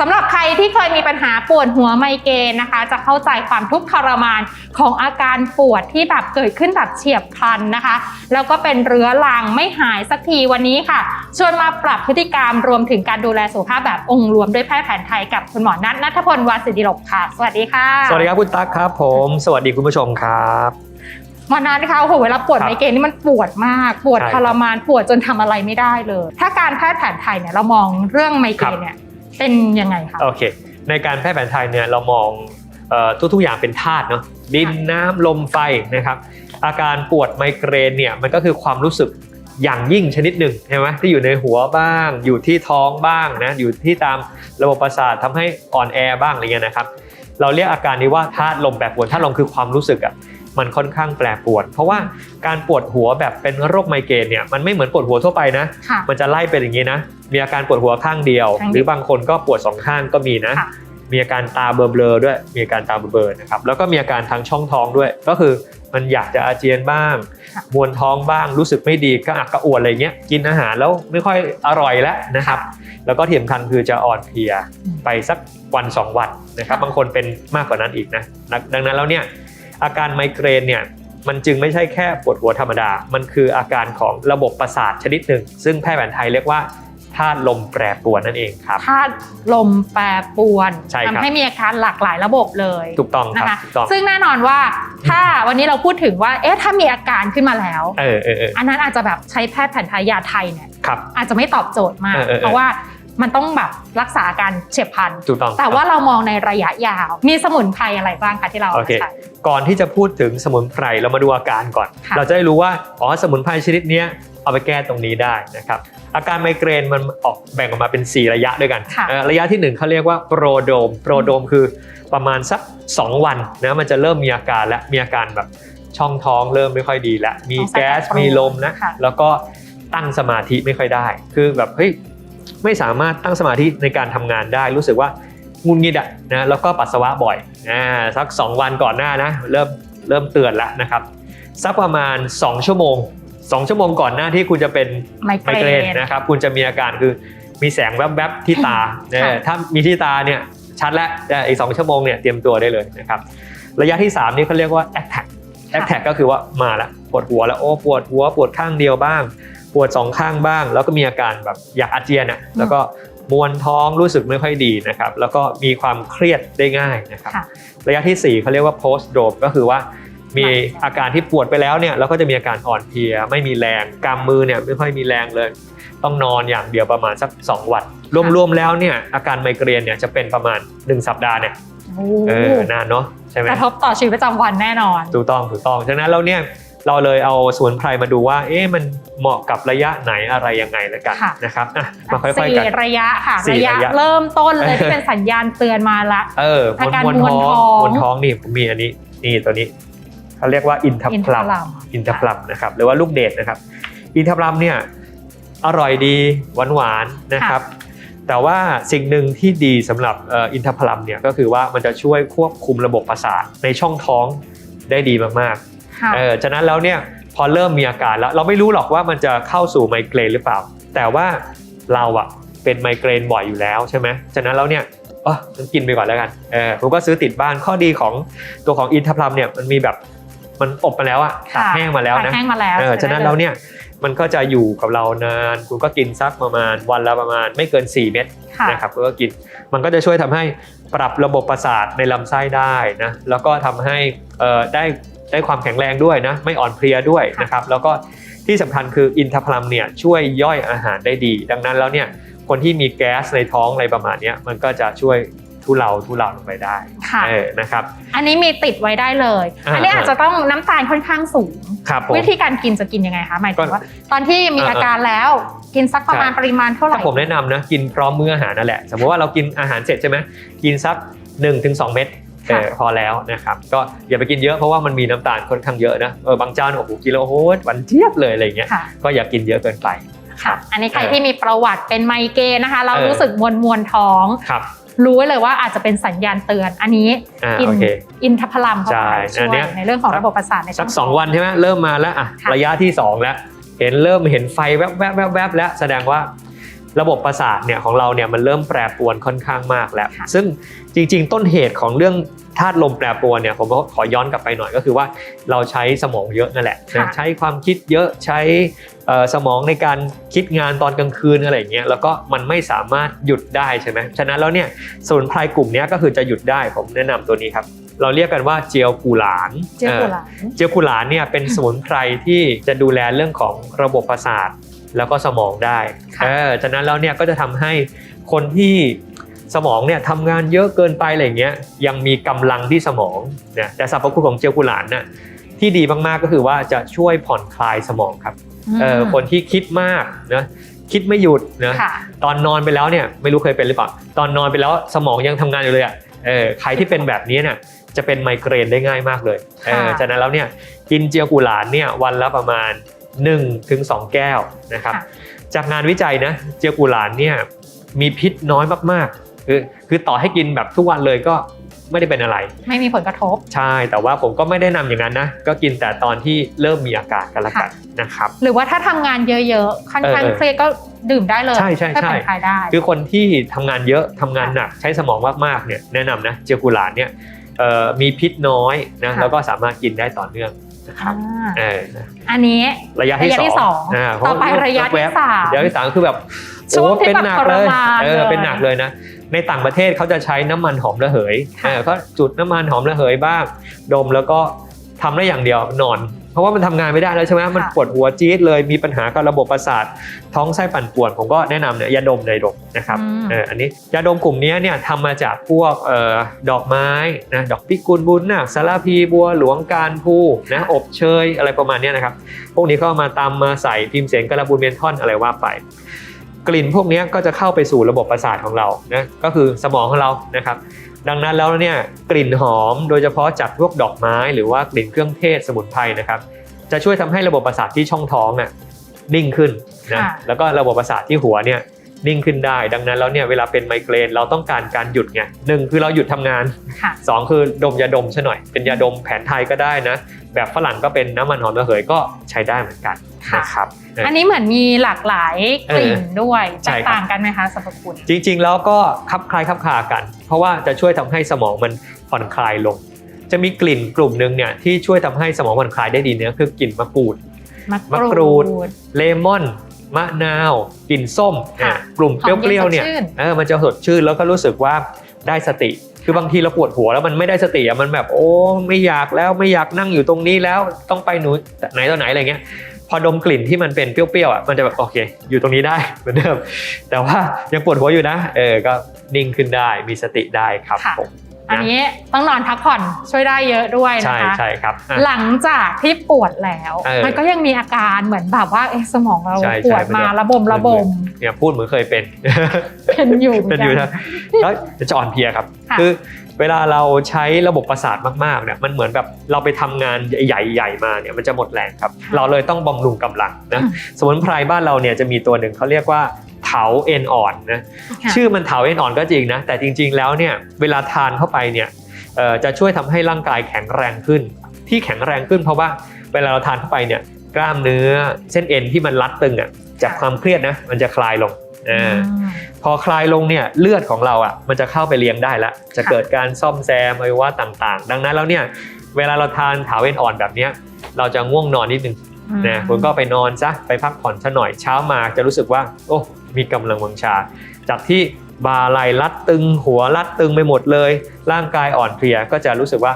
สำหรับใครที่เคยมีปัญหาปวดหัวไมเกรนนะคะ จะเข้าใจความทุกข์ทรมานของอาการปวดที่แบบเกิดขึ้นแบบเฉียบพลันนะคะ แล้วก็เป็นเรื้อรังไม่หายสักทีวันนี้ค่ะ ชวนมาปรับพฤติกรรมรวมถึงการดูแลสุขภาพแบบองค์รวมด้วยแพทย์แผนไทยกับคุณหมอนัทนัทพลวาสิดิลกค่ะ สวัสดีค่ะ สวัสดีครับคุณตั๊กครับผม สวัสดีคุณผู้ชมครับหมอนัทนะคะโอ้โหเวลาปวดครับไมเกรนนี่มันปวดมาก ปวดใช่ทรมานปวดจนทำอะไรไม่ได้เลย ถ้าการแพทย์แผนไทยเนี่ยเรามองเรื่องไมเกรนเนี่ย เป็นยังไงคะ โอเค ในการแพทย์แผนไทยเนี่ยเรามองเอ่อทุกๆอย่างเป็นธาตุเนาะดินน้ำลมไฟนะครับ อาการปวดไมเกรนเนี่ยมันก็คือความรู้สึกอย่างยิ่งชนิดหนึ่งใช่ไหมที่อยู่ในหัวบ้าง อยู่ที่ท้องบ้างนะอยู่ที่ตามระบบประสาททำให้อ่อนแอบ้างอะไรเงี้ยนะครับ เราเรียกอาการนี้ว่าธาตุลมแปรปรวนธาตุลมคือความรู้สึกอะ มันค่อนข้างแปรปรวนเพราะว่าการปวดหัวแบบเป็นโรคไมเกรนเนี่ยมันไม่เหมือนปวดหัวทั่วไปนะค่ะมันจะไล่เป็นอย่างนี้นะ มีอาการปวดหัวข้างเดียวข้างเดียวหรือบางคนก็ปวดสองข้างก็มีนะค่ะมีอาการตาเบลอๆด้วย มีอาการตาเบลอๆนะครับ แล้วก็มีอาการทางช่องท้องด้วย ก็คือมันอยากจะอาเจียนบ้างค่ะมวนท้องบ้าง รู้สึกไม่ดีก็อักกระอ่วนอะไรเงี้ย กินอาหารแล้วไม่ค่อยอร่อยแล้วนะครับ แล้วก็ที่สำคัญคือจะอ่อนเพลียอืมไปสักวันสองวันนะครับค่ะบางคนเป็นมากกว่านั้นอีกนะ ดังดังนั้นแล้วเนี่ย อาการไมเกรนเนี่ยมันจึงไม่ใช่แค่ปวดหัวธรรมดา มันคืออาการของระบบประสาทชนิดหนึ่ง ซึ่งแพทย์แผนไทยเรียกว่าธาตุลมแปรปรวนนั่นเองครับธาตุลมแปรปรวนใช่ครับทำให้มีอาการหลากหลายระบบเลยถูกต้องครับนะคะถูกต้องซึ่งแน่นอนว่าถ้าวันนี้เราพูดถึงว่าเอ๊ะถ้ามีอาการขึ้นมาแล้วเออเออเอออันนั้นอาจจะแบบใช้แพทย์แผนไทยยาไทยเนี่ยครับอาจจะไม่ตอบโจทย์มากเออเออเออเพราะว่า มันต้องแบบรักษาอาการเฉียบพลันถูกต้องแต่ครับว่าเรามองในระยะยาว มีสมุนไพรอะไรบ้างคะที่เราโอเอาเคมาใช้ก่อนที่จะพูดถึงสมุนไพรเรามาดูอาการก่อนค่ะเราจะได้รู้ว่าอ๋อสมุนไพรชนิดเนี้ยเอาไปแก้ตรงนี้ได้นะครับอาการไมเกรนมันออกแบ่งออกมาเป็น 4 ระยะด้วยกันค่ะเอ่อระยะทีหนึ่1เขาเรียกว่าโปรโดมโปรโดมคือประมาณสัก 2 วันนะมันจะเริ่มมีอาการและมีอาการแบบช่องท้องเริ่มไม่ค่อยดีแล้วมีต้องใส่แก๊สแอปโปรมีลมนะค่ะแล้วก็ตั้งสมาธิไม่ค่อยได้ คือแบบเฮ้ย ไม่สามารถตั้งสมาธิในการทำงานได้รู้สึกว่างุนงิดอะนะแล้วก็ปัสสาวะบ่อยอ่าสัก 2 วันก่อนหน้านะเริ่มเริ่มเตือนแล้วนะครับสักประมาณ 2 ชั่วโมง 2 ชั่วโมงก่อนหน้าที่คุณจะเป็นไมไมเกเกรรนนนะครับคุณจะมีอาการคือมีแสงแวบๆที่ตาเออถ้ามีที่ตาเนี่ยชัดแล้วแต่อีกสองชั่วโมงเนี่ยเตรียมตัวได้เลยนะครับระยะที่ 3 นี่เขาเรียกว่า attack attack ก็คือว่ามาแล้วปวดหัวแล้วโอ้ปวดหัวปวดข้างเดียวบ้าง ปวดสองข้างบ้าง แล้วก็มีอาการแบบอยากอาเจียนอะแล้วก็มวนท้องรู้สึกไม่ค่อยดีนะครับแล้วก็มีความเครียดได้ง่ายนะครับค่ะระยะทีสี่ 4เขาเรียกว่า post drop ก็คือว่ามีอาการที่ปวดไปแล้วเนี่ยแล้วก็จะมีอาการอ่อนเพลีย ไม่มีแรงกำมือเนี่ยไม่ค่อยมีแรงเลย ต้องนอนอย่างเดียวประมาณสัก 2 วัน รวมๆแล้วเนี่ยอาการไมเกรนเนี่ยจะเป็นประมาณ 1 สัปดาห์เนี่ยโอ้เออนานเนาะใช่ไหมกระทบต่อชีวิตประจำวันแน่นอนถูกต้องถูกต้องฉะนั้นเราเนี่ย เราเลยเอาสมุนไพรมาดูว่า เอ๊ะมันเหมาะกับระยะไหนอะไรยังไงแล้วกันค่ะนะครับอะมาค่อยๆสี่กันระยะค่ะสี่ระยะระยะเริ่มต้นเลยเออที่เป็นสัญญาณเตือนมาละเอออาการมวนมวนท้ท้อองงมวนท้องนี่ผมมีอันนี้นี่ตัวนี้เขาเรียกว่าอินทับอินพทลัมลัมอินทพลัมนะครับหรือว่าลูกเดชนะครับ อินทพลัมเนี่ยอร่อยดีหวานหวานๆนะครับ แต่ว่าสิ่งหนึ่งที่ดีสำหรับเอ่ออินทพลัมเนี่ยก็คือว่ามันจะช่วยควบคุมระบบประสาทในช่องท้องได้ดีมากค่ะๆ เออฉะนั้นแล้วเนี่ยพอเริ่มมีอาการแล้ว เราไม่รู้หรอกว่ามันจะเข้าสู่ไมเกรนหรือเปล่า แต่ว่าเราอะเป็นไมเกรนบ่อยอยู่แล้วใช่ไหมฉะนั้นแล้วเนี่ยเออมันกินไปก่อนแล้วกันเออผมก็ซื้อติดบ้านข้อดีของตัวของอินทพลัมเนี่ยมันมีแบบมันอบมาแล้วอะตากค่ะแห้งมาแล้วตากนะแห้งมาแล้วเออใช่ฉะนั้นไหมแล้วเนี่ยมันก็จะอยู่กับเรานาน คุณก็กินสักประมาณวันละประมาณไม่เกิน 4 เม็ดค่ะนะครับก็กิน มันก็จะช่วยทำให้ปรับระบบประสาทในลำไส้ได้นะแล้วก็ทำให้เอ่อได้ ได้ความแข็งแรงด้วยนะไม่อ่อนเพลียด้วยนะครับแล้วก็ที่สำคัญคืออินทพลัมเนี่ยช่วยย่อยอาหารได้ดี ดังนั้นแล้วเนี่ยคนที่มีแก๊สในท้องอะไรประมาณเนี้ยมันก็จะช่วยทุเลาทุเลาลงไปได้ค่ะเออนะครับ อันนี้มีติดไว้ได้เลยอ่าอันนี้อาจจะต้องน้ำตาลค่อนข้างสูงครับผมวิธีการกินจะกินยังไงคะหมายถึงก็ว่า ตอนที่มีอ่าอาการแล้วกินสักประมาณใช่ปริมาณเท่าไหร่ถ้าผมแนะนำนะกินพร้อมมื้ออาหารนั่นแหละ สมมติว่าเรากินอาหารเสร็จใช่ไหมกินสัก1-2 เม็ด เออพอแล้วนะครับก็อย่าไปกินเยอะเพราะว่ามันมีน้ำตาลค่อนข้างเยอะนะเออบางจานโอ้โหกินแล้วโอ้โหหวานเจี๊ยบเลยอะไรอย่างเงี้ยค่ะก็อย่ากินเยอะเกินไปค่ะอันนี้ใครเออที่มีประวัติเป็นไมเกรนนะคะเราเออรู้สึกมวนมวนๆท้องครับรู้ไว้เลยว่าอาจจะเป็นสัญญาณเตือน อันนี้อ่ากินโอเคอินทพลัมเข้าใช่ไปช่อันวเนี้ยยในเรื่องของระบบประสาทในสักช่2วันใช่ไหมเริ่มมาแล้วอะค่ะระยะที่ 2 แล้ว เห็นเริ่มเห็นไฟแวบแวบแวบแวบแล้วแสดงว่า ระบบประสาทเนี่ยของเราเนี่ยมันเริ่มแปรปรวนค่อนข้างมากแล้วค่ะซึ่งจริง ๆ ต้นเหตุของเรื่องธาตุลมแปรปรวนเนี่ยผมก็ขอย้อนกลับไปหน่อยก็คือว่าเราใช้สมองเยอะนั่นแหละนะใช้ความคิดเยอะใช้เอ่อสมองในการคิดงานตอนกลางคืนอะไรอย่างเงี้ยแล้วก็มันไม่สามารถหยุดได้ใช่ไหมฉะนั้นแล้วเนี่ยสมุนไพรกลุ่มเนี้ยก็คือจะหยุดได้ผมแนะนำตัวนี้ครับเราเรียกกันว่าเจียวกูหลานเจ้ากุหลาบเจียวกุหลานเนี่ยเป็นสมุนไพรที่จะดูแลเรื่องของระบบประสาท แล้วก็สมองได้ค่ะเออฉะนั้นแล้วเนี่ยก็จะทำให้คนที่สมองเนี่ยทำงานเยอะเกินไปอะไรเงี้ยยังมีกำลังที่สมองเนี่ยแต่สรรพคุณของเจียวกุหลานน่ะที่ดีมากๆก็คือว่าจะช่วยผ่อนคลายสมองครับเออคนที่คิดมากนะคิดไม่หยุดนะค่ะตอนนอนไปแล้วเนี่ยไม่รู้เคยเป็นหรือเปล่าตอนนอนไปแล้วสมองยังทำงานอยู่เลยอะเออใครที่เป็นแบบนี้เนี่ยจะเป็นไมเกรนได้ง่ายมากเลยเออค่ะฉะนั้นแล้วเนี่ยกินเจียวกุหลานเนี่ยวันละประมาณ 1ถึง2แก้วนะครับค่ะจากงานวิจัยนะเจียวกุหลานเนี่ยมีพิษน้อยมากๆ คือคือต่อให้กินแบบทุกวันเลยก็ไม่ได้เป็นอะไร ไม่มีผลกระทบ ใช่ แต่ว่าผมก็ไม่ได้นำอย่างนั้นนะ ก็กินแต่ตอนที่เริ่มมีอาการกันละกันนะครับ หรือว่าถ้าทำงานเยอะๆ ค่อนข้างเออเครียดก็ดื่มได้เลย ใช่ใช่ใช่ผ่อนคลายได้ คือคนที่ทำงานเยอะทำงานหนักใช้สมองมากๆเนี่ยแนะนำนะ เจียวกุหลานเนี่ยเอ่อมีพิษน้อยนะค่ะแล้วก็สามารถกินได้ต่อเนื่อง นะครับอ่าเออนะอันนี้ระยะที่ระยะที่สองสองาเพาต่อไปว่าระยะที่แวบๆสามระยะที่สามคือแบบช่วงโอ้ที่เป็นแบบหนักทรเลยมานเออเลยเป็นหนักเลยนะในต่างประเทศเขาจะใช้น้ำมันหอมระเหยค่ะเออก็จุดน้ำมันหอมระเหยบ้าง ดมแล้วก็ทำได้อย่างเดียวนอน เพราะว่ามันทำงานไม่ได้แล้วใช่ไหมมันปวดหัวจี๊ดเลยมีปัญหากับระบบประสาทท้องไส้ปั่นป่วน ผมก็แนะนำเนี่ยยาดมในดมนะครับอืมเอออันนี้ยาดมกลุ่มนี้เนี่ยทำมาจากพวกเอ่อดอกไม้นะดอกพิกุลบุญนาคสารพีบัวหลวงการภูนะอบเชยอะไรประมาณเนี้ยนะครับพวกนี้ก็เอามาตำมาใส่พิมพ์เสียงกระบุนเมนทอนอะไรว่าไปกลิ่นพวกนี้ก็จะเข้าไปสู่ระบบประสาทของเรานะก็คือสมองของเรานะครับ ดังนั้นแล้วเนี่ยกลิ่นหอมโดยเฉพาะจากพวกดอกไม้ หรือว่ากลิ่นเครื่องเทศสมุนไพรนะครับจะช่วยทำให้ระบบประสาทที่ช่องท้องน่ะนิ่งขึ้นนะค่ะแล้วก็ระบบประสาทที่หัวเนี่ยนิ่งขึ้นได้ ดังนั้นแล้วเนี่ยเวลาเป็นไมเกรนเราต้องการการหยุดไงหนึ่งคือเราหยุดทำงานค่ะสองคือดมยาดมซะหน่อย เป็นยาดมแผนไทยก็ได้นะ แบบฝรั่งก็เป็นน้ำมันหอมระเหยก็ใช้ได้เหมือนกันค่ะนะครับเอออันนี้เหมือนมีหลากหลายกลิ่นด้วยใช่แตครับกต่างกันไหมคะสรรพคุณ จริง ๆ แล้วก็คลับคล้ายคลับคลากัน เพราะว่าจะช่วยทำให้สมองมันผ่อนคลายลง จะมีกลิ่นกลุ่มหนึ่งเนี่ยที่ช่วยทำให้สมองผ่อนคลายได้ดีเนี่ยคือกลิ่นมะกรูดมะมะกรูดเลมอนมะนาวกลิ่นส้มค่ะอะกลุ่มเปรี้ยวๆเนี่ยหอมเย็นสดชื่นเออมันจะสดชื่นแล้วก็รู้สึกว่าได้สติ คือบางทีเราปวดหัวแล้วมันไม่ได้สติอะมันแบบโอ้ไม่อยากแล้วไม่อยากนั่งอยู่ตรงนี้แล้วต้องไปหนูไหนต่อไหนอะไรเงี้ยพอดมกลิ่นที่มันเป็นเปรี้ยวๆอะมันจะแบบโอเค อยู่ตรงนี้ได้เหมือนเดิมแต่ว่ายังปวดหัวอยู่นะ เออก็นิ่งขึ้นได้มีสติได้ครับค่ะผม อันนี้ต้องนอนพักผ่อนช่วยได้เยอะด้วยใช่นะคะใช่ครับอะหลังจากที่ปวดแล้วเออมันก็ยังมีอาการเหมือนแบบว่าเอ๊ะสมองเราใช่ปวดใช่มามันจะระบมระบมเนี่ยพูดเหมือนเคยเป็นเป็นอยู่หมืเป็นกัอยู่นะแล้วจะอ่อนเพลียครับค่ะคือเวลาเราใช้ระบบประสาทมากๆเนี่ยมันเหมือนแบบเราไปทำงานใหญ่ ๆ มาเนี่ยมันจะหมดแรงครับ เราเลยต้องบำรุงกำลังนะอืมสมุนไพรบ้านเราเนี่ยจะมีตัวหนึ่งเขาเรียกว่า เถาเอ็นอ่อนนะค่ะชื่อมันเถาเอ็นอ่อนก็จริงนะแต่จริง ๆ แล้วเนี่ยเวลาทานเข้าไปเนี่ยเอ่อจะช่วยทำให้ร่างกายแข็งแรงขึ้น ที่แข็งแรงขึ้นเพราะว่าเวลาเราทานเข้าไปเนี่ยกล้ามเนื้อเส้นเอ็นที่มันรัดตึงอะจากความเครียดนะมันจะคลายลงอ่าอืมพอคลายลงเนี่ยเลือดของเราอะมันจะเข้าไปเลี้ยงได้แล้วจะเกิดการซ่อมแซมอวัยวะต่างๆ ดังนั้นแล้วเนี่ยเวลาเราทานเถาเอ็นอ่อนแบบเนี้ยเราจะง่วงนอนนิดนึงนะคุณก็ไปนอนซะไปพักผ่อนซะหน่อยเช้ามาจะรู้สึกว่า โอ้ มีกำลังวังชา จากที่บ่าไหลรัดตึง หัวรัดตึงไปหมดเลย ร่างกายอ่อนเพลียก็จะรู้สึกว่า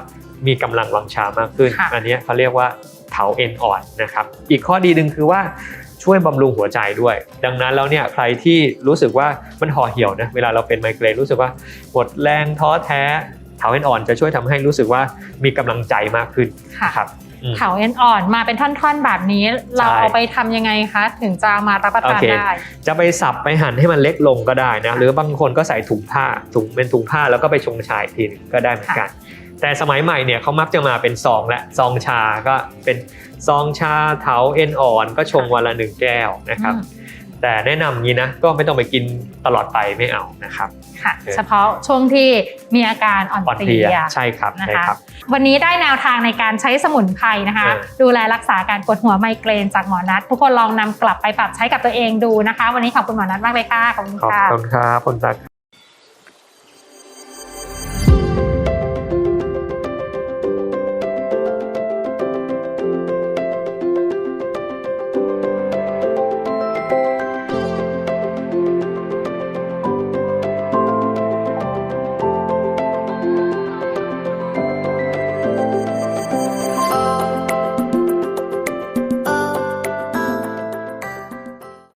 มีกำลังวังชามากขึ้นค่ะอันเนี้ยเขาเรียกว่าเถาเอ็นอ่อนนะครับอีกข้อดีหนึ่งคือว่าช่วยบำรุงหัวใจด้วย ดังนั้นแล้วเนี่ยใครที่รู้สึกว่ามันห่อเหี่ยวนะเวลาเราเป็นไมเกรนรู้สึกว่าหมดแรงท้อแท้เถาเอ็นอ่อนจะช่วยทำให้รู้สึกว่ามีกำลังใจมากขึ้นค่ะนะครับอืม เถาเอ็นอ่อนมาเป็นท่อนๆแบบนี้ เราเอาไปทำยังไงคะ ถึงจะมารับประทานโอเคได้ จะไปสับไปหั่นให้มันเล็กลงก็ได้นะหรือบางคนก็ใส่ถุงผ้าถุงเป็นถุงผ้าแล้วก็ไปชงชาอีกทีหนึงก็ได้เหมือนกัน แต่สมัยใหม่เนี่ยเขามักจะมาเป็นซองและซองชาก็เป็นซองชาเถาเอ็นอ่อน ก็ชงวันละหนึ่งแก้วนะครับอืม แต่แนะนำอย่างนี้นะก็ไม่ต้องไปกินตลอดไปไม่เอานะครับ ค่ะโอเคเฉพาะช่วงที่มีอาการอ่อนอ่อนเพเพลีลียยใช่ครับนะใช่คะครับวันนี้ได้แนวทางในการใช้สมุนไพรนะคะเออดูแลรักษาการปวดหัวไมเกรนจากหมอนัททุกคนลองนำกลับไปปรับใช้กับตัวเองดูนะคะ วันนี้ขอบคุณหมอนัทมากเลยค่ะขอบคุณขอบค่ะคุณครับคุณตัก